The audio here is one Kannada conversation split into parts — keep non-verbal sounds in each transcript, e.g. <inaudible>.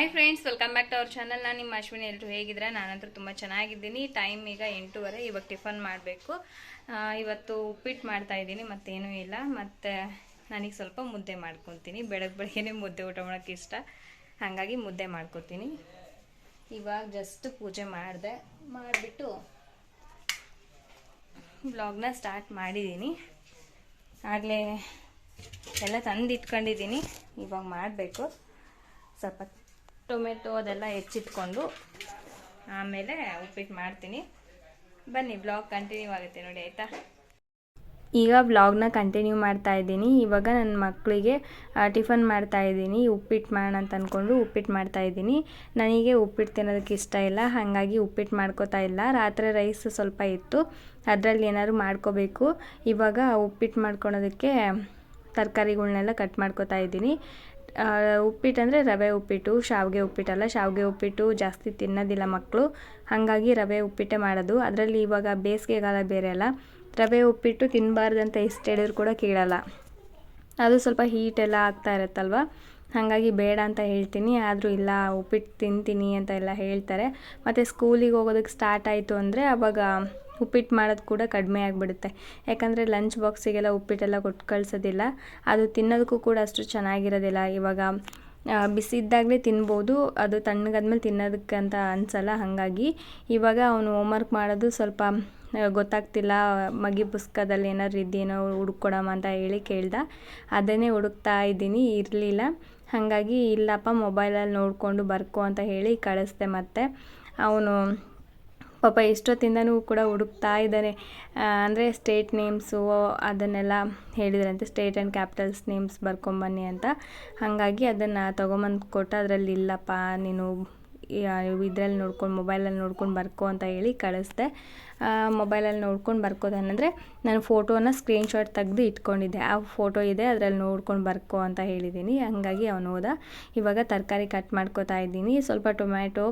Hi friends welcome back to ಅವ್ರ ಚಾನಲ್ ನಾನು ನಿಮ್ಮ ಅಶ್ವಿನಿ. ಎಲ್ಲರೂ ಹೇಗಿದ್ರೆ ನಾನಂತೂ ತುಂಬ ಚೆನ್ನಾಗಿದ್ದೀನಿ. ಟೈಮ್ ಈಗ ಎಂಟೂವರೆ. ಇವಾಗ ಟಿಫನ್ ಮಾಡಬೇಕು. ಇವತ್ತು ಉಪ್ಪಿಟ್ಟು ಮಾಡ್ತಾ ಇದ್ದೀನಿ, ಮತ್ತೇನೂ ಇಲ್ಲ. ಮತ್ತು ನನಗೆ ಸ್ವಲ್ಪ ಮುದ್ದೆ ಮಾಡ್ಕೊತೀನಿ. ಬೆಳಗ್ಗೆ ಬೆಳಗ್ಗೆನೇ ಮುದ್ದೆ ಊಟ ಮಾಡೋಕ್ಕೆ ಇಷ್ಟ. ಹಾಗಾಗಿ ಮುದ್ದೆ ಮಾಡ್ಕೊತೀನಿ. ಇವಾಗ ಜಸ್ಟ್ ಪೂಜೆ ಮಾಡಿದೆ. ಮಾಡಿಬಿಟ್ಟು ಬ್ಲಾಗ್ನ ಸ್ಟಾರ್ಟ್ ಮಾಡಿದ್ದೀನಿ. ಆಗಲೇ ಎಲ್ಲ ತಂದು ಇಟ್ಕೊಂಡಿದ್ದೀನಿ ಇವಾಗ ಮಾಡಬೇಕು. ಸ್ವಲ್ಪ ಟೊಮೆಟೊ ಅದೆಲ್ಲ ಹೆಚ್ಚಿಟ್ಕೊಂಡು ಆಮೇಲೆ ಉಪ್ಪಿಟ್ಟು ಮಾಡ್ತೀನಿ. ಬನ್ನಿ ಬ್ಲಾಗ್ ಕಂಟಿನ್ಯೂ ಆಗುತ್ತೆ ನೋಡಿ, ಆಯಿತಾ? ಈಗ ಬ್ಲಾಗ್ನ ಕಂಟಿನ್ಯೂ ಮಾಡ್ತಾ ಇದ್ದೀನಿ. ಇವಾಗ ನನ್ನ ಮಕ್ಕಳಿಗೆ ಟಿಫನ್ ಮಾಡ್ತಾ ಇದ್ದೀನಿ. ಉಪ್ಪಿಟ್ಟು ಮಾಡೋಣ ಅಂತ ಅಂದ್ಕೊಂಡು ಉಪ್ಪಿಟ್ಟು ಮಾಡ್ತಾ ಇದ್ದೀನಿ. ನನಗೆ ಉಪ್ಪಿಟ್ಟು ತಿನ್ನೋದಕ್ಕೆ ಇಷ್ಟ ಇಲ್ಲ. ಹಾಗಾಗಿ ಉಪ್ಪಿಟ್ಟು ಮಾಡ್ಕೋತಾ ಇಲ್ಲ. ರಾತ್ರಿ ರೈಸ್ ಸ್ವಲ್ಪ ಇತ್ತು. ಅದರಲ್ಲಿ ಏನಾದ್ರು ಮಾಡ್ಕೋಬೇಕು. ಇವಾಗ ಉಪ್ಪಿಟ್ಟು ಮಾಡ್ಕೊಳೋದಕ್ಕೆ ತರಕಾರಿಗಳ್ನೆಲ್ಲ ಕಟ್ ಮಾಡ್ಕೋತಾ ಇದ್ದೀನಿ. ಉಪ್ಪಿಟ್ಟು ಅಂದರೆ ರವೆ ಉಪ್ಪಿಟ್ಟು ಶಾವಿಗೆ ಉಪ್ಪಿಟ್ಟಲ್ಲ ಶಾವಿಗೆ ಉಪ್ಪಿಟ್ಟು ಜಾಸ್ತಿ ತಿನ್ನೋದಿಲ್ಲ ಮಕ್ಕಳು ಹಾಗಾಗಿ ರವೆ ಉಪ್ಪಿಟ್ಟೆ ಮಾಡೋದು. ಅದರಲ್ಲಿ ಇವಾಗ ಬೇಸಿಗೆಗಾಲ ಬೇರೆ ಅಲ್ಲ. ರವೆ ಉಪ್ಪಿಟ್ಟು ತಿನ್ನಬಾರ್ದಂತ ಇಷ್ಟು ಹೇಳಿದ್ರು ಕೂಡ ಕೇಳಲ್ಲ. ಅದು ಸ್ವಲ್ಪ ಹೀಟ್ ಎಲ್ಲ ಆಗ್ತಾ ಇರುತ್ತಲ್ವ? ಹಾಗಾಗಿ ಬೇಡ ಅಂತ ಹೇಳ್ತೀನಿ. ಆದರೂ ಇಲ್ಲ ಉಪ್ಪಿಟ್ಟು ತಿಂತೀನಿ ಅಂತ ಎಲ್ಲ ಹೇಳ್ತಾರೆ. ಮತ್ತು ಸ್ಕೂಲಿಗೆ ಹೋಗೋದಕ್ಕೆ ಸ್ಟಾರ್ಟ್ ಆಯಿತು ಅಂದರೆ ಆವಾಗ ಉಪ್ಪಿಟ್ಟು ಮಾಡೋದು ಕೂಡ ಕಡಿಮೆ ಆಗಿಬಿಡುತ್ತೆ. ಯಾಕಂದರೆ ಲಂಚ್ ಬಾಕ್ಸಿಗೆಲ್ಲ ಉಪ್ಪಿಟ್ಟೆಲ್ಲ ಕೊಟ್ಟು ಕಳಿಸೋದಿಲ್ಲ. ಅದು ತಿನ್ನೋದಕ್ಕೂ ಕೂಡ ಅಷ್ಟು ಚೆನ್ನಾಗಿರೋದಿಲ್ಲ. ಇವಾಗ ಬಿಸಿ ಇದ್ದಾಗಲೇ ತಿನ್ಬೋದು. ಅದು ತಣ್ಣಗಾದ್ಮೇಲೆ ತಿನ್ನೋದಕ್ಕಂತ ಅಂತ ಅನಿಸಲ್ಲ ಹಾಗಾಗಿ. ಇವಾಗ ಅವನು ಹೋಮ್ವರ್ಕ್ ಮಾಡೋದು ಸ್ವಲ್ಪ ಗೊತ್ತಾಗ್ತಿಲ್ಲ. ಮಗಿ ಪುಸ್ತಕದಲ್ಲಿ ಏನಾದ್ರು ಇದ್ದೇನೋ ಹುಡುಕೊಡಮ್ಮ ಅಂತ ಹೇಳಿ ಕೇಳ್ದ. ಅದನ್ನೇ ಹುಡುಕ್ತಾ ಇದ್ದೀನಿ. ಇರಲಿಲ್ಲ. ಹಾಗಾಗಿ ಇಲ್ಲಪ್ಪ ಮೊಬೈಲಲ್ಲಿ ನೋಡಿಕೊಂಡು ಬರ್ಕೋ ಅಂತ ಹೇಳಿ ಕಳಿಸ್ದೆ ಮತ್ತೆ. ಅವನು ಪಾಪ ಎಷ್ಟೊತ್ತಿಂದನೂ ಕೂಡ ಹುಡುಕ್ತಾ ಇದ್ದಾನೆ. ಅಂದರೆ ಸ್ಟೇಟ್ ನೇಮ್ಸು ಅದನ್ನೆಲ್ಲ ಹೇಳಿದ್ರಂತೆ ಸ್ಟೇಟ್ ಆ್ಯಂಡ್ ಕ್ಯಾಪಿಟಲ್ಸ್ ನೇಮ್ಸ್ ಬರ್ಕೊಂಬನ್ನಿ ಅಂತ. ಹಾಗಾಗಿ ಅದನ್ನು ತೊಗೊಂಬಂದು ಕೊಟ್ಟು ಅದರಲ್ಲಿ ಇಲ್ಲಪ್ಪ, ನೀನು ಇದ್ರಲ್ಲಿ ನೋಡ್ಕೊಂಡು ಮೊಬೈಲಲ್ಲಿ ನೋಡ್ಕೊಂಡು ಬರ್ಕೋ ಅಂತ ಹೇಳಿ ಕಳಿಸ್ದೆ. ಮೊಬೈಲಲ್ಲಿ ನೋಡ್ಕೊಂಡು ಬರ್ಕೋದನಂದರೆ ನಾನು ಫೋಟೋನ ಸ್ಕ್ರೀನ್ಶಾಟ್ ತೆಗೆದು ಇಟ್ಕೊಂಡಿದ್ದೆ. ಆ ಫೋಟೋ ಇದೆ, ಅದರಲ್ಲಿ ನೋಡ್ಕೊಂಡು ಬರ್ಕೋ ಅಂತ ಹೇಳಿದ್ದೀನಿ. ಹಾಗಾಗಿ ಅವನು ಹೋದ. ಇವಾಗ ತರಕಾರಿ ಕಟ್ ಮಾಡ್ಕೋತಾ ಇದ್ದೀನಿ. ಸ್ವಲ್ಪ ಟೊಮ್ಯಾಟೊ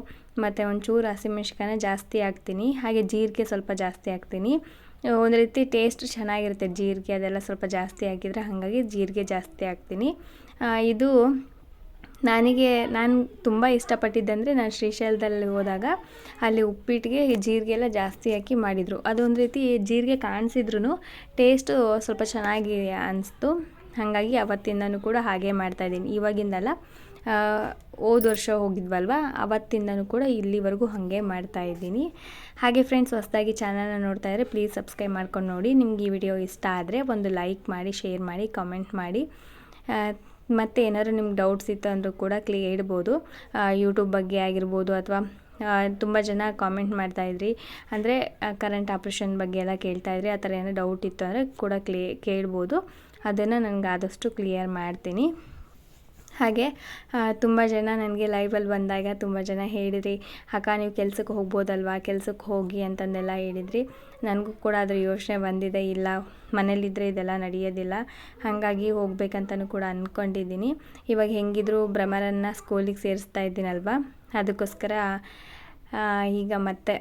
ಮತ್ತು ಒಂಚೂರು ಹಸಿಮೆಣ್ಸಿಕಾಯನ್ನ ಜಾಸ್ತಿ ಹಾಕ್ತೀನಿ. ಹಾಗೆ ಜೀರಿಗೆ ಸ್ವಲ್ಪ ಜಾಸ್ತಿ ಹಾಕ್ತೀನಿ. ಒಂದು ರೀತಿ ಟೇಸ್ಟ್ ಚೆನ್ನಾಗಿರುತ್ತೆ ಜೀರಿಗೆ, ಅದೆಲ್ಲ ಸ್ವಲ್ಪ ಜಾಸ್ತಿ ಹಾಕಿದರೆ ಹಾಗಾಗಿ ಜೀರಿಗೆ ಜಾಸ್ತಿ ಹಾಕ್ತೀನಿ. ಇದು ನನಗೆ, ನಾನು ತುಂಬ ಇಷ್ಟಪಟ್ಟಿದ್ದಂದರೆ ನಾನು ಶ್ರೀಶೈಲದಲ್ಲಿ ಹೋದಾಗ ಅಲ್ಲಿ ಉಪ್ಪಿಟ್ಟಿಗೆ ಜೀರಿಗೆ ಎಲ್ಲ ಜಾಸ್ತಿ ಹಾಕಿ ಮಾಡಿದರು. ಅದೊಂದು ರೀತಿ ಜೀರಿಗೆ ಕಾಣಿಸಿದ್ರು ಟೇಸ್ಟು ಸ್ವಲ್ಪ ಚೆನ್ನಾಗಿ ಅನಿಸ್ತು. ಹಾಗಾಗಿ ಅವತ್ತಿಂದನೂ ಕೂಡ ಹಾಗೆ ಮಾಡ್ತಾಯಿದ್ದೀನಿ ಇವಾಗಿಂದಲ್ಲ ಹೋದ ವರ್ಷ ಹೋಗಿದ್ವಲ್ವ, ಅವತ್ತಿಂದನೂ ಕೂಡ ಇಲ್ಲಿವರೆಗೂ ಹಾಗೆ ಮಾಡ್ತಾಯಿದ್ದೀನಿ ಹಾಗೆ ಫ್ರೆಂಡ್ಸ್ ಹೊಸದಾಗಿ ಚಾನಲ್ನ ನೋಡ್ತಾ ಇದ್ದರೆ ಪ್ಲೀಸ್ ಸಬ್ಸ್ಕ್ರೈಬ್ ಮಾಡ್ಕೊಂಡು ನೋಡಿ. ನಿಮ್ಗೆ ಈ ವಿಡಿಯೋ ಇಷ್ಟ ಆದರೆ ಒಂದು ಲೈಕ್ ಮಾಡಿ ಶೇರ್ ಮಾಡಿ ಕಮೆಂಟ್ ಮಾಡಿ. ಮತ್ತು ಏನಾದರೂ ನಿಮ್ಗೆ ಡೌಟ್ಸ್ ಇತ್ತು ಅಂದರೂ ಕೂಡ ಕ್ಲಿಯರ್ ಇಡ್ಬೋದು ಯೂಟ್ಯೂಬ್ ಬಗ್ಗೆ ಆಗಿರ್ಬೋದು ಅಥವಾ ತುಂಬ ಜನ ಕಾಮೆಂಟ್ ಮಾಡ್ತಾಯಿದ್ರಿ ಅಂದರೆ ಕರೆಂಟ್ ಆಪ್ರೇಷನ್ ಬಗ್ಗೆ ಎಲ್ಲ ಕೇಳ್ತಾಯಿದ್ರಿ ಆ ಥರ ಏನೋ ಡೌಟ್ ಇತ್ತು ಅಂದರೆ ಕೂಡ ಕ್ಲೇ ಕೇಳ್ಬೋದು. ಅದನ್ನು ನನಗೆ ಆದಷ್ಟು ಕ್ಲಿಯರ್ ಮಾಡ್ತೀನಿ. ಹಾಗೆ ತುಂಬ ಜನ ನನಗೆ ಲೈವಲ್ಲಿ ಬಂದಾಗ ತುಂಬ ಜನ ಹೇಳಿದ್ರಿ, ಅಕ್ಕ, ನೀವು ಕೆಲ್ಸಕ್ಕೆ ಹೋಗ್ಬೋದಲ್ವಾ? ಕೆಲ್ಸಕ್ಕೆ ಹೋಗಿ ಅಂತಂದೆಲ್ಲ ಹೇಳಿದ್ರಿ. ನನಗೂ ಕೂಡ ಅದ್ರ ಯೋಚನೆ ಬಂದಿದೆ, ಇಲ್ಲ ಮನೇಲಿದ್ದರೆ ಇದೆಲ್ಲ ನಡೆಯೋದಿಲ್ಲ. ಹಾಗಾಗಿ ಹೋಗ್ಬೇಕಂತಲೂ ಕೂಡ ಅಂದ್ಕೊಂಡಿದ್ದೀನಿ ಇವಾಗ ಹೆಂಗಿದ್ರು ಭ್ರಮರನ್ನು ಸ್ಕೂಲಿಗೆ ಸೇರಿಸ್ತಾ ಇದ್ದೀನಲ್ವ? ಅದಕ್ಕೋಸ್ಕರ ಈಗ ಮತ್ತೆ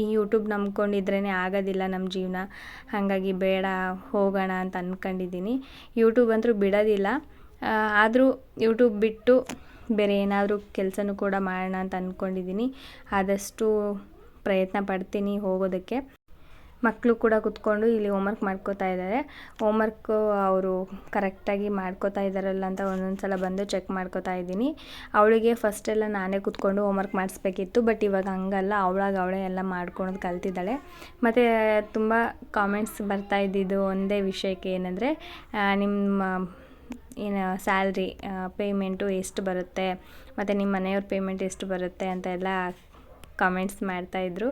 ಈ ಯೂಟ್ಯೂಬ್ ನಂಬ್ಕೊಂಡಿದ್ರೇ ಆಗೋದಿಲ್ಲ ನಮ್ಮ ಜೀವನ. ಹಾಗಾಗಿ ಬೇಡ, ಹೋಗೋಣ ಅಂತ ಅಂದ್ಕೊಂಡಿದ್ದೀನಿ ಯೂಟ್ಯೂಬ್ ಅಂತೂ ಬಿಡೋದಿಲ್ಲ. ಆದರೂ ಯೂಟ್ಯೂಬ್ ಬಿಟ್ಟು ಬೇರೆ ಏನಾದರೂ ಕೆಲಸನೂ ಕೂಡ ಮಾಡೋಣ ಅಂತ ಅಂದ್ಕೊಂಡಿದ್ದೀನಿ ಆದಷ್ಟು ಪ್ರಯತ್ನ ಪಡ್ತೀನಿ ಹೋಗೋದಕ್ಕೆ. ಮಕ್ಕಳು ಕೂಡ ಕುತ್ಕೊಂಡು ಇಲ್ಲಿ ಹೋಮ್ವರ್ಕ್ ಮಾಡ್ಕೋತಾ ಇದ್ದಾರೆ. ಹೋಮ್ವರ್ಕು ಅವರು ಕರೆಕ್ಟಾಗಿ ಮಾಡ್ಕೋತಾ ಇದ್ದಾರಲ್ಲ ಅಂತ ಒಂದೊಂದು ಸಲ ಬಂದು ಚೆಕ್ ಮಾಡ್ಕೋತಾ ಇದ್ದೀನಿ. ಅವಳಿಗೆ ಫಸ್ಟೆಲ್ಲ ನಾನೇ ಕುತ್ಕೊಂಡು ಹೋಮ್ವರ್ಕ್ ಮಾಡಿಸ್ಬೇಕಿತ್ತು ಬಟ್ ಇವಾಗ ಹಂಗಲ್ಲ. ಅವಳಾಗ ಅವಳೇ ಎಲ್ಲ ಮಾಡ್ಕೊಳೋದು ಕಲ್ತಿದ್ದಾಳೆ. ಮತ್ತು ತುಂಬ ಕಾಮೆಂಟ್ಸ್ ಬರ್ತಾ ಇದ್ದಿದ್ದು ಒಂದೇ ವಿಷಯಕ್ಕೆ ಏನಂದರೆ ನಿಮ್ಮ ಏನು ಸ್ಯಾಲ್ರಿ ಪೇಮೆಂಟು ಎಷ್ಟು ಬರುತ್ತೆ, ಮತ್ತು ನಿಮ್ಮ ಮನೆಯವ್ರ ಪೇಮೆಂಟ್ ಎಷ್ಟು ಬರುತ್ತೆ ಅಂತ ಎಲ್ಲ ಕಮೆಂಟ್ಸ್ ಮಾಡ್ತಾಯಿದ್ರು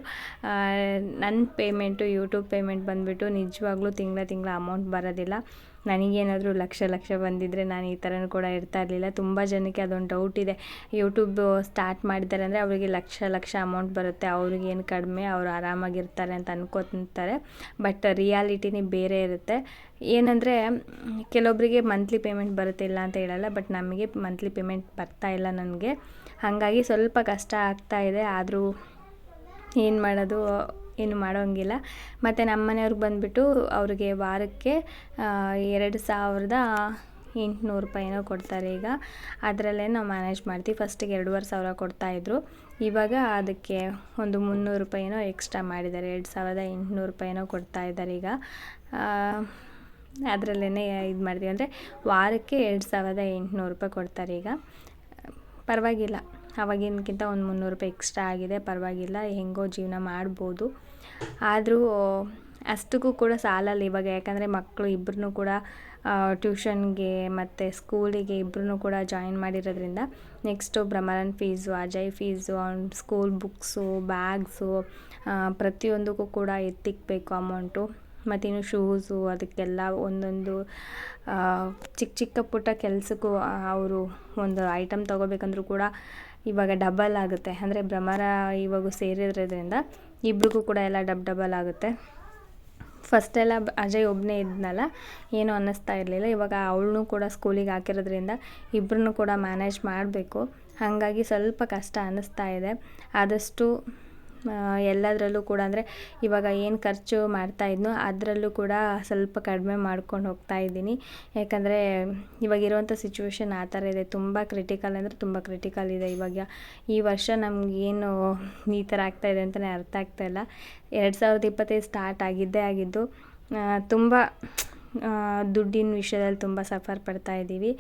ನನ್ನ ಪೇಮೆಂಟು, ಯೂಟ್ಯೂಬ್ ಪೇಮೆಂಟ್ ಬಂದುಬಿಟ್ಟು ನಿಜವಾಗ್ಲೂ ತಿಂಗಳ ತಿಂಗಳ ಅಮೌಂಟ್ ಬರೋದಿಲ್ಲ. ನನಗೇನಾದರೂ ಲಕ್ಷ ಲಕ್ಷ ಬಂದಿದ್ದರೆ ನಾನು ಈ ಥರನೂ ಕೂಡ ಇರ್ತಾ ಇರಲಿಲ್ಲ. ತುಂಬ ಜನಕ್ಕೆ ಅದೊಂದು ಡೌಟ್ ಇದೆ. ಯೂಟ್ಯೂಬ್ ಸ್ಟಾರ್ಟ್ ಮಾಡಿದ್ದಾರೆ ಅಂದರೆ ಅವರಿಗೆ ಲಕ್ಷ ಲಕ್ಷ ಅಮೌಂಟ್ ಬರುತ್ತೆ. ಅವ್ರಿಗೇನು ಕಡಿಮೆ, ಅವರು ಆರಾಮಾಗಿರ್ತಾರೆ ಅಂತ ಅನ್ಕೋತಾರೆ ಬಟ್ ರಿಯಾಲಿಟಿನೇ ಬೇರೆ ಇರುತ್ತೆ. ಏನಂದರೆ ಕೆಲವೊಬ್ಬರಿಗೆ ಮಂತ್ಲಿ ಪೇಮೆಂಟ್ ಬರುತ್ತೆ ಇಲ್ಲ ಅಂತ ಹೇಳಲ್ಲ ಬಟ್ ನಮಗೆ ಮಂತ್ಲಿ ಪೇಮೆಂಟ್ ಬರ್ತಾ ಇಲ್ಲ ನನಗೆ. ಹಾಗಾಗಿ ಸ್ವಲ್ಪ ಕಷ್ಟ ಆಗ್ತಾ ಇದೆ. ಆದರೂ ಏನು ಮಾಡೋದು? ಏನು ಮಾಡೋಂಗಿಲ್ಲ. ಮತ್ತು ನಮ್ಮ ಮನೆಯವ್ರಿಗೆ ಬಂದುಬಿಟ್ಟು ಅವ್ರಿಗೆ ವಾರಕ್ಕೆ ಎರಡು ಸಾವಿರದ ಎಂಟುನೂರು ರೂಪಾಯಿನೋ ಕೊಡ್ತಾರೆ ಈಗ. ಅದರಲ್ಲೇ ನಾವು ಮ್ಯಾನೇಜ್ ಮಾಡ್ತೀವಿ. ಫಸ್ಟಿಗೆ ಎರಡೂವರೆ ಸಾವಿರ ಕೊಡ್ತಾಯಿದ್ರು ಇವಾಗ ಅದಕ್ಕೆ ಒಂದು ಮುನ್ನೂರು ರೂಪಾಯಿನೋ ಎಕ್ಸ್ಟ್ರಾ ಮಾಡಿದ್ದಾರೆ. ಎರಡು ಸಾವಿರದ ಎಂಟುನೂರು ರೂಪಾಯಿನೋ ಕೊಡ್ತಾ ಇದ್ದಾರೆ ಈಗ. ಅದರಲ್ಲೇ ಇದು ಮಾಡ್ತೀವಿ. ಅಂದರೆ ವಾರಕ್ಕೆ ಎರಡು ಸಾವಿರದ ಎಂಟುನೂರು ರೂಪಾಯಿ ಕೊಡ್ತಾರೆ ಈಗ. ಪರವಾಗಿಲ್ಲ. ಅವಾಗಿನಕ್ಕಿಂತ ಒಂದು ಮುನ್ನೂರು ರೂಪಾಯಿ ಎಕ್ಸ್ಟ್ರಾ ಆಗಿದೆ, ಪರವಾಗಿಲ್ಲ, ಹೆಂಗೋ ಜೀವನ ಮಾಡ್ಬೋದು. ಆದರೂ ಅಷ್ಟಕ್ಕೂ ಕೂಡ ಸಾಲಲ್ಲ ಇವಾಗ. ಯಾಕಂದರೆ ಮಕ್ಕಳು ಇಬ್ಬರನ್ನೂ ಕೂಡ ಟ್ಯೂಷನ್ಗೆ ಮತ್ತು ಸ್ಕೂಲಿಗೆ ಇಬ್ಬರೂ ಕೂಡ ಜಾಯಿನ್ ಮಾಡಿರೋದ್ರಿಂದ ನೆಕ್ಸ್ಟು ಭ್ರಮರನ್ ಫೀಸು ಅಜಯ್ ಫೀಸು ಅವ್ನ ಸ್ಕೂಲ್ ಬುಕ್ಸು ಬ್ಯಾಗ್ಸು ಪ್ರತಿಯೊಂದಕ್ಕೂ ಕೂಡ ಎತ್ತಿಕ್ಬೇಕು ಅಮೌಂಟು ಮತ್ತಿನ್ನು ಶೂಸು ಅದಕ್ಕೆಲ್ಲ ಒಂದೊಂದು ಚಿಕ್ಕ ಚಿಕ್ಕ ಪುಟ್ಟ ಕೆಲಸಕ್ಕೂ ಅವರು ಒಂದು ಐಟಮ್ ತೊಗೋಬೇಕಂದ್ರೂ ಕೂಡ ಇವಾಗ ಡಬಲ್ ಆಗುತ್ತೆ. ಅಂದರೆ ಭ್ರಮರ ಇವಾಗ ಸೇರಿರೋದ್ರಿಂದ ಇಬ್ರಿಗೂ ಕೂಡ ಎಲ್ಲ ಡಬ್ ಡಬಲ್ ಆಗುತ್ತೆ. ಫಸ್ಟೆಲ್ಲ ಅಜಯ್ ಒಬ್ಬನೇ ಇದ್ನಲ್ಲ, ಏನೂ ಅನ್ನಿಸ್ತಾ ಇರಲಿಲ್ಲ. ಇವಾಗ ಅವಳನ್ನೂ ಕೂಡ ಸ್ಕೂಲಿಗೆ ಹಾಕಿರೋದ್ರಿಂದ ಇಬ್ಬರನ್ನೂ ಕೂಡ ಮ್ಯಾನೇಜ್ ಮಾಡಬೇಕು. ಹಾಗಾಗಿ ಸ್ವಲ್ಪ ಕಷ್ಟ ಅನ್ನಿಸ್ತಾ ಇದೆ. ಆದಷ್ಟು ಎಲ್ಲದರಲ್ಲೂ ಕೂಡ ಅಂದರೆ ಇವಾಗ ಏನು ಖರ್ಚು ಮಾಡ್ತಾ ಇದ್ನೋ ಅದರಲ್ಲೂ ಕೂಡ ಸ್ವಲ್ಪ ಕಡಿಮೆ ಮಾಡ್ಕೊಂಡು ಹೋಗ್ತಾ ಇದ್ದೀನಿ. ಯಾಕಂದರೆ ಇವಾಗಿರುವಂಥ ಸಿಚುವೇಶನ್ ಆ ಥರ ಇದೆ. ತುಂಬ ಕ್ರಿಟಿಕಲ್ ಅಂದರೆ ತುಂಬ ಕ್ರಿಟಿಕಲ್ ಇದೆ ಇವಾಗ. ಈ ವರ್ಷ ನಮಗೇನು ಈ ಥರ ಆಗ್ತಾಯಿದೆ ಅಂತಲೇ ಅರ್ಥ ಆಗ್ತಾ ಇಲ್ಲ. ಎರಡು ಸಾವಿರದ ಇಪ್ಪತ್ತೈದು ಸ್ಟಾರ್ಟ್ ಆಗಿದ್ದೇ ಆಗಿದ್ದು ತುಂಬ ದುಡ್ಡಿನ ವಿಷಯದಲ್ಲಿ ತುಂಬ ಸಫರ್ ಪಡ್ತಾ ಇದ್ದೀವಿ.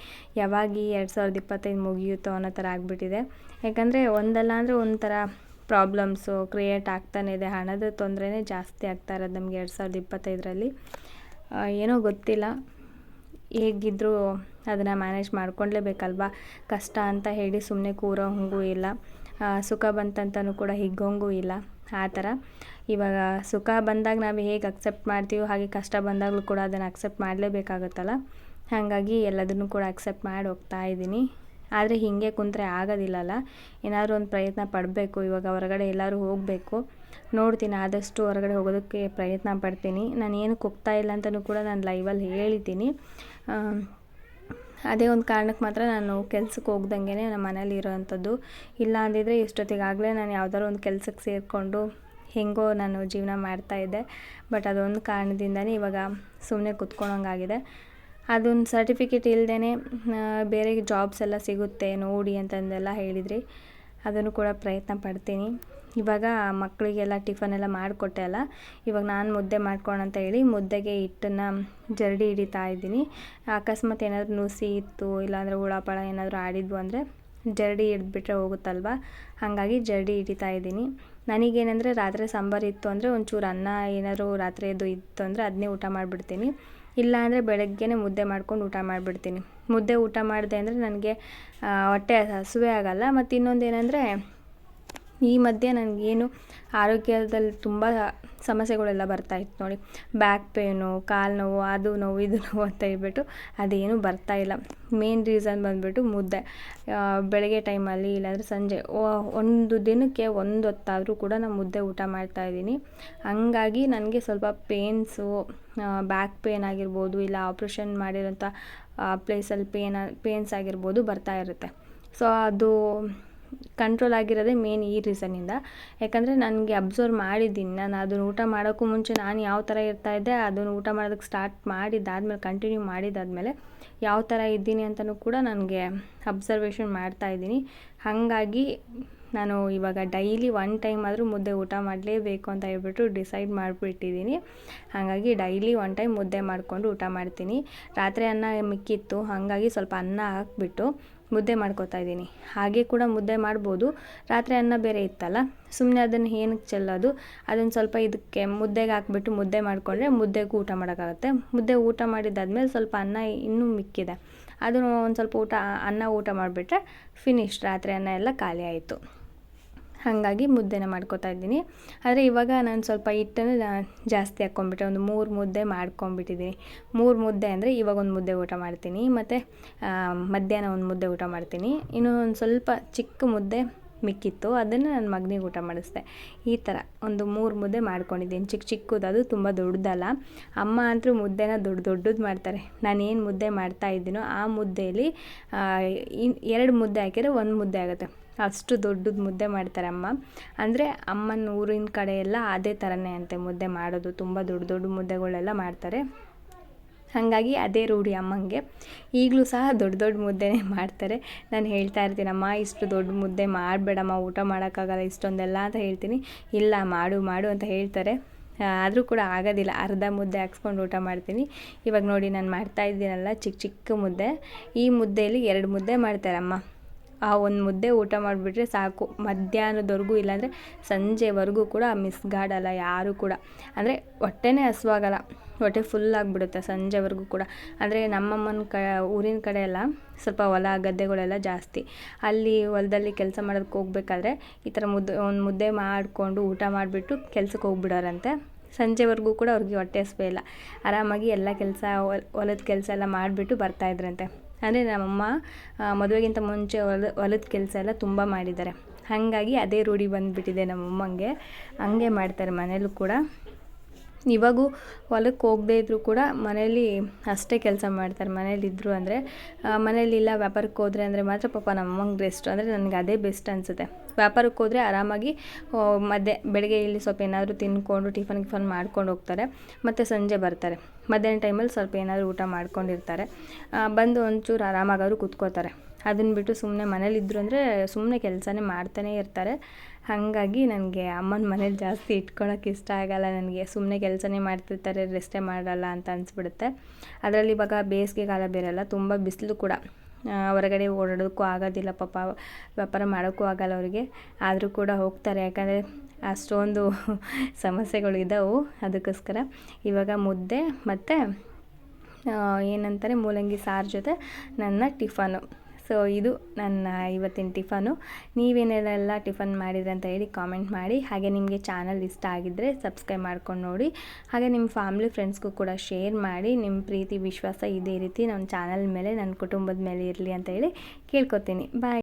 ಯಾವಾಗ ಈ ಎರಡು ಸಾವಿರದ ಇಪ್ಪತ್ತೈದು ಮುಗಿಯುತ್ತೋ ಅನ್ನೋ ಥರ ಆಗಿಬಿಟ್ಟಿದೆ. ಯಾಕಂದರೆ ಒಂದಲ್ಲ ಅಂದರೆ ಒಂಥರ ಪ್ರಾಬ್ಲಮ್ಸು ಕ್ರಿಯೇಟ್ ಆಗ್ತಾನೆ ಇದೆ. ಹಣದ ತೊಂದರೆನೇ ಜಾಸ್ತಿ ಆಗ್ತಾ ಇರೋದು ನಮಗೆ ಎರಡು ಸಾವಿರದ ಇಪ್ಪತ್ತೈದರಲ್ಲಿ. ಏನೋ ಗೊತ್ತಿಲ್ಲ. ಹೇಗಿದ್ದರೂ ಅದನ್ನು ಮ್ಯಾನೇಜ್ ಮಾಡ್ಕೊಳ್ಲೇಬೇಕಲ್ವಾ ಕಷ್ಟ ಅಂತ ಹೇಳಿ ಸುಮ್ಮನೆ ಕೂರೋ ಹಂಗೂ ಇಲ್ಲ. ಸುಖ ಬಂತಂತನೂ ಕೂಡ ಹಿಗ್ಗೋಂಗೂ ಇಲ್ಲ. ಆ ಥರ. ಇವಾಗ ಸುಖ ಬಂದಾಗ ನಾವು ಹೇಗೆ ಅಕ್ಸೆಪ್ಟ್ ಮಾಡ್ತೀವೋ ಹಾಗೆ ಕಷ್ಟ ಬಂದಾಗಲೂ ಕೂಡ ಅದನ್ನು ಅಕ್ಸೆಪ್ಟ್ ಮಾಡಲೇಬೇಕಾಗುತ್ತಲ್ಲ? ಹಾಗಾಗಿ ಎಲ್ಲದನ್ನು ಕೂಡ ಅಕ್ಸೆಪ್ಟ್ ಮಾಡಿ ಹೋಗ್ತಾ ಇದ್ದೀನಿ. ಆದರೆ ಹೀಗೆ ಕುಂತರೆ ಆಗೋದಿಲ್ಲಲ್ಲ. ಏನಾದರೂ ಒಂದು ಪ್ರಯತ್ನ ಪಡಬೇಕು, ಇವಾಗ ಹೊರಗಡೆ ಎಲ್ಲರೂ ಹೋಗಬೇಕು. ನೋಡ್ತೀನಿ, ಆದಷ್ಟು ಹೊರಗಡೆ ಹೋಗೋದಕ್ಕೆ ಪ್ರಯತ್ನ ಪಡ್ತೀನಿ. ನಾನು ಏನಕ್ಕೆ ಹೋಗ್ತಾ ಇಲ್ಲ ಅಂತಲೂ ಕೂಡ ನಾನು ಲೈವಲ್ಲಿ ಹೇಳಿದ್ದೀನಿ. ಅದೇ ಒಂದು ಕಾರಣಕ್ಕೆ ಮಾತ್ರ ನಾನು ಕೆಲ್ಸಕ್ಕೆ ಹೋಗ್ದಂಗೆ ನಮ್ಮ ಮನೇಲಿ ಇರೋವಂಥದ್ದು ಇಲ್ಲ ಅಂದಿದ್ರೆ ಇಷ್ಟೊತ್ತಿಗಾಗಲೇ ನಾನು ಯಾವ್ದಾದ್ರು ಒಂದು ಕೆಲ್ಸಕ್ಕೆ ಸೇರಿಕೊಂಡು ಹೆಂಗೋ ನಾನು ಜೀವನ ಮಾಡ್ತಾಯಿದ್ದೆ ಬಟ್ ಅದೊಂದು ಕಾರಣದಿಂದನೇ ಇವಾಗ ಸುಮ್ಮನೆ ಕುತ್ಕೊಳಂಗಾಗಿದೆ. ಅದೊಂದು ಸರ್ಟಿಫಿಕೇಟ್ ಇಲ್ಲದೇ ಬೇರೆ ಜಾಬ್ಸ್ ಎಲ್ಲ ಸಿಗುತ್ತೆ ನೋಡಿ ಅಂತಂದೆಲ್ಲ ಹೇಳಿದ್ರಿ. ಅದನ್ನು ಕೂಡ ಪ್ರಯತ್ನ ಪಡ್ತೀನಿ. ಇವಾಗ ಮಕ್ಕಳಿಗೆಲ್ಲ ಟಿಫನ್ ಎಲ್ಲ ಮಾಡಿಕೊಟ್ಟೆ ಅಲ್ಲ, ಇವಾಗ ನಾನು ಮುದ್ದೆ ಮಾಡ್ಕೊಳಂತ ಹೇಳಿ ಮುದ್ದೆಗೆ ಹಿಟ್ಟನ್ನು ಜರಡಿ ಹಿಡಿತಾ ಇದ್ದೀನಿ. ಅಕಸ್ಮಾತ್ ಏನಾದರೂ ನುಸಿ ಇತ್ತು, ಇಲ್ಲಾಂದರೆ ಹುಳಪಳ ಏನಾದರೂ ಆಡಿದ್ವು ಅಂದರೆ ಜರಡಿ ಹಿಡ್ಬಿಟ್ರೆ ಹೋಗುತ್ತಲ್ವ? ಹಾಗಾಗಿ ಜರಡಿ ಹಿಡಿತಾ ಇದ್ದೀನಿ. ನನಗೇನೆಂದರೆ ರಾತ್ರಿ ಸಾಂಬಾರು ಇತ್ತು ಅಂದರೆ ಒಂಚೂರು ಅನ್ನ ಏನಾದರೂ ರಾತ್ರಿಯದು ಇತ್ತು ಅಂದರೆ ಅದನ್ನೇ ಊಟ ಮಾಡಿಬಿಡ್ತೀನಿ. ಇಲ್ಲ ಅಂದರೆ ಬೆಳಗ್ಗೆನೇ ಮುದ್ದೆ ಮಾಡ್ಕೊಂಡು ಊಟ ಮಾಡಿಬಿಡ್ತೀನಿ. ಮುದ್ದೆ ಊಟ ಮಾಡಿದೆ ಅಂದರೆ ನನಗೆ ಹೊಟ್ಟೆ ಹಸಿವೆ ಆಗೋಲ್ಲ. ಮತ್ತು ಇನ್ನೊಂದು ಏನಂದರೆ ಈ ಮಧ್ಯೆ ನನಗೇನು ಆರೋಗ್ಯದಲ್ಲಿ ತುಂಬ ಸಮಸ್ಯೆಗಳೆಲ್ಲ ಬರ್ತಾಯಿತ್ತು ನೋಡಿ. ಬ್ಯಾಕ್ ಪೇನು, ಕಾಲು ನೋವು, ಅದು ನೋವು, ಇದು ನೋವು ಅಂತ ಹೇಳ್ಬಿಟ್ಟು ಅದೇನು ಬರ್ತಾಯಿಲ್ಲ ಮೇನ್ ರೀಸನ್ ಬಂದುಬಿಟ್ಟು ಮುದ್ದೆ. ಬೆಳಗ್ಗೆ ಟೈಮಲ್ಲಿ ಇಲ್ಲಾಂದರೆ ಸಂಜೆ ಒಂದು ದಿನಕ್ಕೆ ಒಂದು ಹೊತ್ತಾದರೂ ಕೂಡ ನಾನು ಮುದ್ದೆ ಊಟ ಮಾಡ್ತಾಯಿದ್ದೀನಿ ಹಂಗಾಗಿ ನನಗೆ ಸ್ವಲ್ಪ ಪೇನ್ಸು ಬ್ಯಾಕ್ ಪೇನ್ ಆಗಿರ್ಬೋದು ಇಲ್ಲ ಆಪ್ರೇಷನ್ ಮಾಡಿರೋಂಥ ಪ್ಲೇಸಲ್ಲಿ ಪೇನ್, ಪೇನ್ಸ್ ಆಗಿರ್ಬೋದು ಬರ್ತಾ ಇರುತ್ತೆ. ಸೊ ಅದು ಕಂಟ್ರೋಲ್ ಆಗಿರೋದೇ ಮೇನ್ ಈ ರೀಸನ್ನಿಂದ ಯಾಕಂದರೆ ನನಗೆ ಅಬ್ಸರ್ವ್ ಮಾಡಿದ್ದೀನಿ. ನಾನು ಅದನ್ನು ಊಟ ಮಾಡೋಕ್ಕೂ ಮುಂಚೆ ನಾನು ಯಾವ ಥರ ಇರ್ತಾಯಿದ್ದೆ ಅದನ್ನು ಊಟ ಮಾಡೋದಕ್ಕೆ ಸ್ಟಾರ್ಟ್ ಮಾಡಿದ್ದಾದಮೇಲೆ ಕಂಟಿನ್ಯೂ ಮಾಡಿದ್ದಾದಮೇಲೆ ಯಾವ ಥರ ಇದ್ದೀನಿ ಅಂತಲೂ ಕೂಡ ನನಗೆ ಅಬ್ಸರ್ವೇಷನ್ ಮಾಡ್ತಾಯಿದ್ದೀನಿ ಹಾಗಾಗಿ ನಾನು ಇವಾಗ ಡೈಲಿ ಒನ್ ಟೈಮ್ ಆದರೂ ಮುದ್ದೆ ಊಟ ಮಾಡಲೇಬೇಕು ಅಂತ ಹೇಳ್ಬಿಟ್ಟು ಡಿಸೈಡ್ ಮಾಡಿಬಿಟ್ಟಿದ್ದೀನಿ. ಹಾಗಾಗಿ ಡೈಲಿ ಒನ್ ಟೈಮ್ ಮುದ್ದೆ ಮಾಡಿಕೊಂಡು ಊಟ ಮಾಡ್ತೀನಿ. ರಾತ್ರಿ ಅನ್ನ ಮಿಕ್ಕಿತ್ತು, ಹಾಗಾಗಿ ಸ್ವಲ್ಪ ಅನ್ನ ಹಾಕ್ಬಿಟ್ಟು ಮುದ್ದೆ ಮಾಡ್ಕೋತಾ ಇದ್ದೀನಿ. ಹಾಗೆ ಕೂಡ ಮುದ್ದೆ ಮಾಡ್ಬೋದು. ರಾತ್ರಿ ಅನ್ನ ಬೇರೆ ಇತ್ತಲ್ಲ ಸುಮ್ಮನೆ ಅದನ್ನು ಏನಕ್ಕೆ ಚೆಲ್ಲೋದು? ಅದನ್ನು ಸ್ವಲ್ಪ ಇದಕ್ಕೆ ಮುದ್ದೆಗೆ ಹಾಕ್ಬಿಟ್ಟು ಮುದ್ದೆ ಮಾಡಿಕೊಂಡ್ರೆ ಮುದ್ದೆಗೂ ಊಟ ಮಾಡೋಕ್ಕಾಗುತ್ತೆ. ಮುದ್ದೆ ಊಟ ಮಾಡಿದ್ದಾದ್ಮೇಲೆ ಸ್ವಲ್ಪ ಅನ್ನ ಇನ್ನೂ ಮಿಕ್ಕಿದೆ. ಅದನ್ನು ಒಂದು ಸ್ವಲ್ಪ ಊಟ, ಅನ್ನ ಊಟ ಮಾಡಿಬಿಟ್ರೆ ಫಿನಿಶ್ ರಾತ್ರಿ ಅನ್ನ ಎಲ್ಲ ಖಾಲಿ ಆಯಿತು. ಹಾಗಾಗಿ ಮುದ್ದೆನ ಮಾಡ್ಕೋತಾ ಇದ್ದೀನಿ. ಆದರೆ ಇವಾಗ ನಾನು ಸ್ವಲ್ಪ ಹಿಟ್ಟನ್ನು ಜಾಸ್ತಿ ಹಾಕ್ಕೊಂಬಿಟ್ಟೆ ಒಂದು ಮೂರು ಮುದ್ದೆ ಮಾಡ್ಕೊಂಬಿಟ್ಟಿದ್ದೀನಿ ಮೂರು ಮುದ್ದೆ ಅಂದರೆ ಇವಾಗ ಒಂದು ಮುದ್ದೆ ಊಟ ಮಾಡ್ತೀನಿ. ಮತ್ತು ಮಧ್ಯಾಹ್ನ ಒಂದು ಮುದ್ದೆ ಊಟ ಮಾಡ್ತೀನಿ. ಇನ್ನೂ ಒಂದು ಸ್ವಲ್ಪ ಚಿಕ್ಕ ಮುದ್ದೆ ಮಿಕ್ಕಿತ್ತು, ಅದನ್ನು ನನ್ನ ಮಗನಿಗೆ ಊಟ ಮಾಡಿಸ್ದೆ. ಈ ಥರ ಒಂದು ಮೂರು ಮುದ್ದೆ ಮಾಡ್ಕೊಂಡಿದ್ದೀನಿ. ಚಿಕ್ಕ ಚಿಕ್ಕದು, ಅದು ತುಂಬ ದೊಡ್ಡದಲ್ಲ. ಅಮ್ಮ ಅಂತೂ ಮುದ್ದೆನ ದೊಡ್ಡ ದೊಡ್ಡದು ಮಾಡ್ತಾರೆ. ನಾನೇನು ಮುದ್ದೆ ಮಾಡ್ತಾ ಇದ್ದೀನೋ ಆ ಮುದ್ದೆಯಲ್ಲಿ ಎರಡು ಮುದ್ದೆ ಹಾಕಿದರೆ ಒಂದು ಮುದ್ದೆ ಆಗುತ್ತೆ. ಅಷ್ಟು ದೊಡ್ಡದು ಮುದ್ದೆ ಮಾಡ್ತಾರೆ ಅಮ್ಮ. ಅಂದರೆ ಅಮ್ಮನ ಊರಿನ ಕಡೆ ಎಲ್ಲ ಅದೇ ಥರನೇ ಅಂತೆ ಮುದ್ದೆ ಮಾಡೋದು. ತುಂಬ ದೊಡ್ಡ ದೊಡ್ಡ ಮುದ್ದೆಗಳೆಲ್ಲ ಮಾಡ್ತಾರೆ. ಹಾಗಾಗಿ ಅದೇ ರೂಢಿ ಅಮ್ಮಂಗೆ. ಈಗಲೂ ಸಹ ದೊಡ್ಡ ದೊಡ್ಡ ಮುದ್ದೆನೇ ಮಾಡ್ತಾರೆ. ನಾನು ಹೇಳ್ತಾ ಇರ್ತೀನಮ್ಮ, ಇಷ್ಟು ದೊಡ್ಡ ಮುದ್ದೆ ಮಾಡಬೇಡಮ್ಮ, ಊಟ ಮಾಡೋಕ್ಕಾಗಲ್ಲ, ಇಷ್ಟೊಂದೆಲ್ಲ ಅಂತ ಹೇಳ್ತೀನಿ. ಇಲ್ಲ, ಮಾಡು ಮಾಡು ಅಂತ ಹೇಳ್ತಾರೆ. ಆದರೂ ಕೂಡ ಆಗೋದಿಲ್ಲ. ಅರ್ಧ ಮುದ್ದೆ ಹಾಕ್ಸ್ಕೊಂಡು ಊಟ ಮಾಡ್ತೀನಿ. ಇವಾಗ ನೋಡಿ, ನಾನು ಮಾಡ್ತಾ ಇದ್ದೀನಲ್ಲ, ಚಿಕ್ಕ ಚಿಕ್ಕ ಮುದ್ದೆ. ಈ ಮುದ್ದೆಯಲ್ಲಿ ಎರಡು ಮುದ್ದೆ ಮಾಡ್ತಾರಮ್ಮ. ಆ ಒಂದು ಮುದ್ದೆ ಊಟ ಮಾಡಿಬಿಟ್ರೆ ಸಾಕು. ಮಧ್ಯಾಹ್ನದವರೆಗೂ ಇಲ್ಲಾಂದರೆ ಸಂಜೆವರೆಗೂ ಕೂಡ ಮಿಸ್ಗಾಡಲ್ಲ ಯಾರೂ ಕೂಡ. ಅಂದರೆ ಹೊಟ್ಟೆನೇ ಹಸುವಾಗಲ್ಲ. ಹೊಟ್ಟೆ ಫುಲ್ ಆಗಿಬಿಡುತ್ತೆ ಸಂಜೆವರೆಗೂ ಕೂಡ. ಅಂದರೆ ನಮ್ಮಮ್ಮನ ಕ, ಊರಿನ ಕಡೆ ಎಲ್ಲ ಸ್ವಲ್ಪ ಹೊಲ, ಗದ್ದೆಗಳೆಲ್ಲ ಜಾಸ್ತಿ. ಅಲ್ಲಿ ಹೊಲದಲ್ಲಿ ಕೆಲಸ ಮಾಡೋದಕ್ಕೆ ಹೋಗ್ಬೇಕಾದ್ರೆ ಈ ಥರ ಮುದ್ದೆ, ಒಂದು ಮುದ್ದೆ ಮಾಡಿಕೊಂಡು ಊಟ ಮಾಡಿಬಿಟ್ಟು ಕೆಲಸಕ್ಕೆ ಹೋಗ್ಬಿಡೋರಂತೆ. ಸಂಜೆವರೆಗೂ ಕೂಡ ಅವ್ರಿಗೆ ಹೊಟ್ಟೆ ಹಸ್ವೇ ಇಲ್ಲ. ಆರಾಮಾಗಿ ಎಲ್ಲ ಕೆಲಸ ಹೊಲದ ಕೆಲಸ ಎಲ್ಲ ಮಾಡಿಬಿಟ್ಟು ಬರ್ತಾಯಿದ್ರಂತೆ ಅಂದರೆ ನಮ್ಮಮ್ಮ ಮದುವೆಗಿಂತ ಮುಂಚೆ ಹೊಲ ಹೊಲದ ಕೆಲಸ ಎಲ್ಲ ತುಂಬ ಮಾಡಿದ್ದಾರೆ. ಹಾಗಾಗಿ ಅದೇ ರೂಢಿ ಬಂದುಬಿಟ್ಟಿದೆ ನಮ್ಮಮ್ಮಂಗೆ. ಹಂಗೆ ಮಾಡ್ತಾರೆ ಮನೇಲೂ ಕೂಡ. ಇವಾಗೂ ಹೊಲಕ್ಕೆ ಹೋಗದೇ ಇದ್ದರೂ ಕೂಡ ಮನೇಲಿ ಅಷ್ಟೇ ಕೆಲಸ ಮಾಡ್ತಾರೆ. ಮನೇಲಿದ್ದರು ಅಂದರೆ ಮನೇಲಿಲ್ಲ ವ್ಯಾಪಾರಕ್ಕೆ ಹೋದರೆ ಅಂದರೆ ಮಾತ್ರ ಪಾಪ ನಮ್ಮಂಗೆ ರೆಸ್ಟ್ ಅಂದರೆ ನನಗೆ ಅದೇ ಬೆಸ್ಟ್ ಅನಿಸುತ್ತೆ. ವ್ಯಾಪಾರಕ್ಕೆ ಹೋದರೆ ಆರಾಮಾಗಿ ಮಧ್ಯೆ, ಬೆಳಗ್ಗೆ ಇಲ್ಲಿ ಸ್ವಲ್ಪ ಏನಾದರೂ ತಿನ್ಕೊಂಡು ಟಿಫನ್ ಗಿಫನ್ ಮಾಡ್ಕೊಂಡು ಹೋಗ್ತಾರೆ. ಮತ್ತು ಸಂಜೆ ಬರ್ತಾರೆ. ಮಧ್ಯಾಹ್ನ ಟೈಮಲ್ಲಿ ಸ್ವಲ್ಪ ಏನಾದರೂ ಊಟ ಮಾಡ್ಕೊಂಡಿರ್ತಾರೆ. ಬಂದು ಒಂಚೂರು ಆರಾಮಾಗಿ ಕೂತ್ಕೋತಾರೆ. ಅದನ್ನು ಬಿಟ್ಟು ಸುಮ್ಮನೆ ಮನೇಲಿದ್ರು ಅಂದರೆ ಸುಮ್ಮನೆ ಕೆಲಸನೇ ಮಾಡ್ತಾನೇ ಇರ್ತಾರೆ. ಹಾಗಾಗಿ ನನಗೆ ಅಮ್ಮನ ಮನೇಲಿ ಜಾಸ್ತಿ ಇಟ್ಕೊಳಕ್ಕೆ ಇಷ್ಟ ಆಗಲ್ಲ. ನನಗೆ ಸುಮ್ಮನೆ ಕೆಲಸನೇ ಮಾಡ್ತಿರ್ತಾರೆ ರೆಸ್ಟೇ ಮಾಡಲ್ಲ ಅಂತ ಅನಿಸ್ಬಿಡುತ್ತೆ. ಅದರಲ್ಲಿ ಇವಾಗ ಬೇಸಿಗೆ ಕಾಲ ಬೇರೆಲ್ಲ, ತುಂಬ ಬಿಸಿಲು ಕೂಡ. ಹೊರಗಡೆ ಓಡಾಡೋಕ್ಕೂ ಆಗೋದಿಲ್ಲ ಪಾಪ. ವ್ಯಾಪಾರ ಮಾಡೋಕ್ಕೂ ಆಗಲ್ಲ ಅವರಿಗೆ. ಆದರೂ ಕೂಡ ಹೋಗ್ತಾರೆ. ಯಾಕಂದರೆ ಅಷ್ಟೊಂದು <laughs> ಸಮಸ್ಯೆಗಳು ಇದ್ದಾವೆ ಅದಕ್ಕೋಸ್ಕರ. ಇವಾಗ ಮುದ್ದೆ ಮತ್ತು ಏನಂತಾರೆ ಮೂಲಂಗಿ ಸಾರು ಜೊತೆ ನನ್ನ ಟಿಫನು. ಸೊ ಇದು ನನ್ನ ಇವತ್ತಿನ ಟಿಫನು. ನೀವೇನೆಲ್ಲ ಟಿಫನ್ ಮಾಡಿದ್ರೆ ಅಂತ ಹೇಳಿ ಕಾಮೆಂಟ್ ಮಾಡಿ. ಹಾಗೆ ನಿಮಗೆ ಚಾನಲ್ ಇಷ್ಟ ಆಗಿದ್ದರೆ ಸಬ್ಸ್ಕ್ರೈಬ್ ಮಾಡ್ಕೊಂಡು ನೋಡಿ. ಹಾಗೆ ನಿಮ್ಮ ಫ್ಯಾಮಿಲಿ ಫ್ರೆಂಡ್ಸ್ಗೂ ಕೂಡ ಶೇರ್ ಮಾಡಿ. ನಿಮ್ಮ ಪ್ರೀತಿ, ವಿಶ್ವಾಸ ಇದೇ ರೀತಿ ನಮ್ಮ ಚಾನಲ್ ಮೇಲೆ ನನ್ನ ಕುಟುಂಬದ ಮೇಲೆ ಇರಲಿ ಅಂತ ಹೇಳಿ ಕೇಳ್ಕೊತೀನಿ. ಬಾಯ್